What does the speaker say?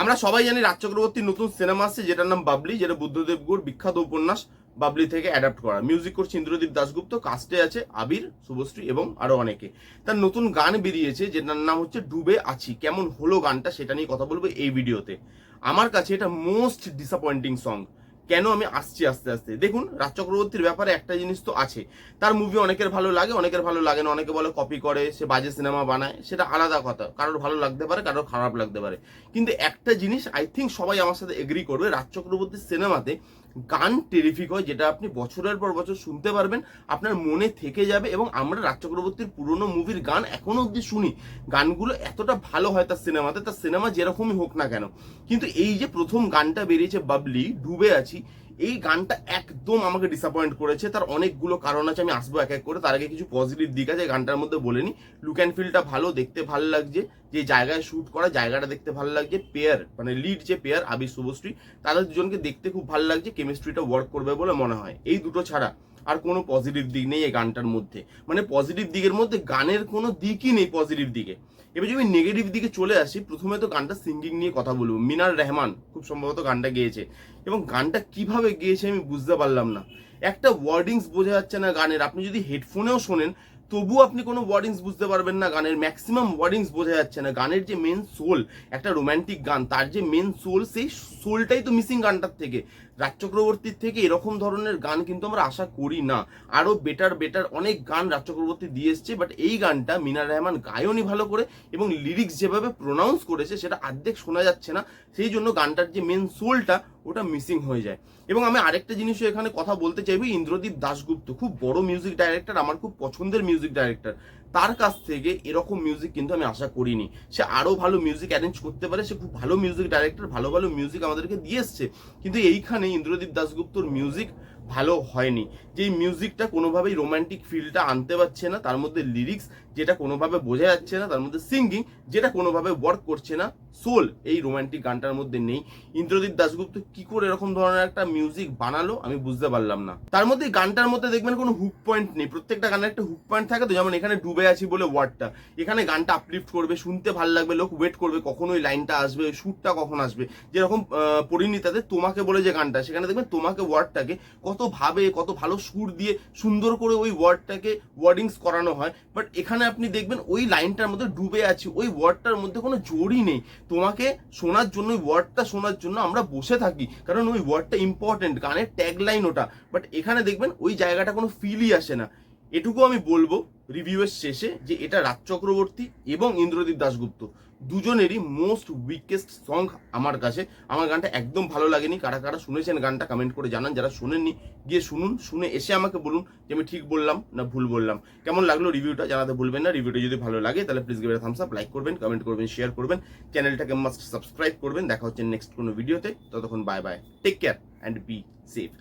আমরা সবাই জানি রাজ চক্রবর্তীর নতুন সিনেমা আসছে, যেটার নাম বাবলি, যেটা বুদ্ধদেব গুর বিখ্যাত উপন্যাস বাবলি থেকে অ্যাডাপ্ট করা। মিউজিক করছে ইন্দ্রদীপ দাশগুপ্ত কাস্টে আছে আবির, শুভশ্রী এবং আরও অনেকে। তার নতুন গান বেরিয়েছে, যেটার নাম হচ্ছে ডুবে আছি। কেমন হলো গানটা সেটা নিয়ে কথা বলব এই ভিডিওতে আমার কাছে এটা মোস্ট ডিসঅ্যাপয়েন্টিং সং কেন আমি আসছি আস্তে আস্তে? দেখুন, রাজ চক্রবর্তীর ব্যাপারে একটা জিনিস তো আছে। তার মুভি অনেকের ভালো লাগে, অনেকের ভালো লাগে না। অনেকে বলে কপি করে, সে বাজে সিনেমা বানায়, সেটা আলাদা কথা। কারোর ভালো লাগতে পারে, কারোর খারাপ লাগতে পারে। কিন্তু একটা জিনিস আই থিঙ্ক সবাই আমার সাথে এগ্রি করবে, রাজ চক্রবর্তীর সিনেমাতে গান টেরিফিক হয়, যেটা আপনি বছরের পর বছর শুনতে পারবেন, আপনার মনে থেকে যাবে এবং আমরা রাজ চক্রবর্তীর পুরনো মুভির গান এখনও অব্দি শুনি। গানগুলো এতটা ভালো হয় তার সিনেমাতে তার সিনেমা যেরকমই হোক না কেন। কিন্তু এই যে প্রথম গানটা বেরিয়েছে বাবলি, ডুবে আছি এই গানটা একদম আমাকে ডিসঅ্যাপয়েন্ট করেছে। তার অনেকগুলো কারণ আছে, আমি আসব এক এক করে। তার আগে কিছু পজিটিভ দিক আছে গানটার মধ্যে বলে নি লুক অ্যান্ড ফিলটা ভালো, দেখতে ভালো লাগছে। যে জায়গায় শ্যুট করা, জায়গাটা দেখতে ভালো লাগছে। পেয়ার মানে লিড যে পেয়ার আবির শুভশ্রী, তাদের দুজনকে দেখতে খুব ভালো লাগছে। কেমিস্ট্রিটা ওয়ার্ক করবে বলে মনে হয়। এই দুটো ছাড়া। আর কোনো পজিটিভ দিক নেই এই গানটার মধ্যে। মানে পজিটিভ দিকের মধ্যে গানের কোনো দিকই নেই পজিটিভ দিকে। এবার যদি নেগেটিভ দিকে চলে আসি, প্রথমে তো গানটা সিঙ্গিং নিয়ে কথা বলব। মিনার রহমান খুব সম্ভবত গানটা গেয়েছে। এবং গানটা কীভাবে গেয়েছে আমি বুঝতে পারলাম না। একটা ওয়ার্ডিংস বোঝা যাচ্ছে না গানের। আপনি যদি হেডফোনেও শোনেন তবুও আপনি কোনো ওয়ার্ডিংস বুঝতে পারবেন না। গানের ম্যাক্সিমাম ওয়ার্ডিংস বোঝা যাচ্ছে না। গানের যে মেন সোল একটা রোম্যান্টিক গান, তার যে মেন সোল সেই সোলটাই তো মিসিং গানটার থেকে। রাজ চক্রবর্তীর থেকে এরকম ধরনের গান কিন্তু আমরা আশা করি না। আরও বেটার বেটার অনেক গান রাজ চক্রবর্তী দিয়ে এসছে বাট এই গানটা মিনার রহমান গায়নি ভালো করে এবং লিরিক্স যেভাবে প্রোনাউন্স করেছে, সেটা অর্ধেক শোনা যাচ্ছে না। সেই জন্য গানটার যে মেন সোলটা ওটা মিসিং হয়ে যায়। এবং আমি আরেকটা জিনিসও এখানে কথা বলতে চাইব, ইন্দ্রদীপ দাশগুপ্ত, খুব বড় মিউজিক ডাইরেক্টর আমার খুব পছন্দের মিউজিক ডাইরেক্টর তার কাছ থেকে এরকম মিউজিক কিন্তু আমি আশা করিনি। সে আরও ভালো মিউজিক অ্যারেঞ্জ করতে পারে, সে খুব ভালো মিউজিক ডাইরেক্টর ভালো ভালো মিউজিক আমাদেরকে দিয়ে এসছে। কিন্তু এইখানে ইন্দ্রদীপ দাশগুপ্তর মিউজিক ভালো হয়নি। যে মিউজিকটা কোনোভাবেই রোমান্টিক ফিলটা আনতে পারছে না, তার মধ্যে লিরিক্স যেটা কোনোভাবে বোঝা যাচ্ছে না, তার মধ্যে সিঙ্গিং যেটা কোনোভাবে ওয়ার্ক করছে না সোল এই রোমান্টিক গানটার মধ্যে নেই। ইন্দ্রদীপ দাশগুপ্ত কি করে এরকম ধরনের একটা মিউজিক বানালো আমি বুঝতে পারলাম না। তার মধ্যে গানটার মধ্যে দেখবেন কোনো হুক পয়েন্ট নেই, প্রত্যেকটা গানের একটা হুক পয়েন্ট থাকে তো, যেমন এখানে ডুবে আছি বলে ওয়ার্ডটা এখানে গানটা আপলিফ্ট করবে, শুনতে ভালো লাগবে, লোক ওয়েট করবে কখন ওই লাইনটা আসবে সুরটা কখন আসবে। যেরকম পরিণীতাতে তোমাকে বলে যে গানটা, সেখানে দেখবেন তোমাকে ওয়ার্ডটাকে কত ভাবে, কত ভালো সুর দিয়ে সুন্দর করে ওই ওয়ার্ডটাকে ওয়ার্ডিংস করানো হয়। বাট এখানে আপনি দেখবেন ওই লাইনটার মধ্যে ডুবে আছে, ওই ওয়ার্ডটার মধ্যে কোনো জোরই নেই। তোমাকে শোনার জন্য, ওই ওয়ার্ডটা শোনার জন্য আমরা বসে থাকি, কারণ ওই ওয়ার্ডটা ইম্পর্টেন্ট গানের ট্যাগ লাইন ওটা। বাট এখানে দেখবেন ওই জায়গাটা কোনো ফিলই আসে না। এটুকু আমি বলব রিভিউয়ের শেষে যে এটা রাজ চক্রবর্তী এবং ইন্দ্রদীপ দাশগুপ্ত। দুজনেরই মোস্ট উইকেস্ট সং আমার কাছে। আমার গানটা একদম ভালো লাগেনি। কারা কারা শুনেছেন গানটা কমেন্ট করে জানান। যারা শুনেননি, গিয়ে শুনুন, শুনে এসে আমাকে বলুন যে আমি ঠিক বললাম না ভুল বললাম। কেমন লাগল রিভিউটা জানাতে ভুলবেন না। রিভিউটা যদি ভালো লাগে, তাহলে please give thumbs up like করবেন কমেন্ট করবেন শেয়ার করবেন। চ্যানেলটাকে মাস্ট সাবস্ক্রাইব করবেন। দেখা হচ্ছে নেক্সট কোনো ভিডিওতে ততক্ষণ bye bye take care and be safe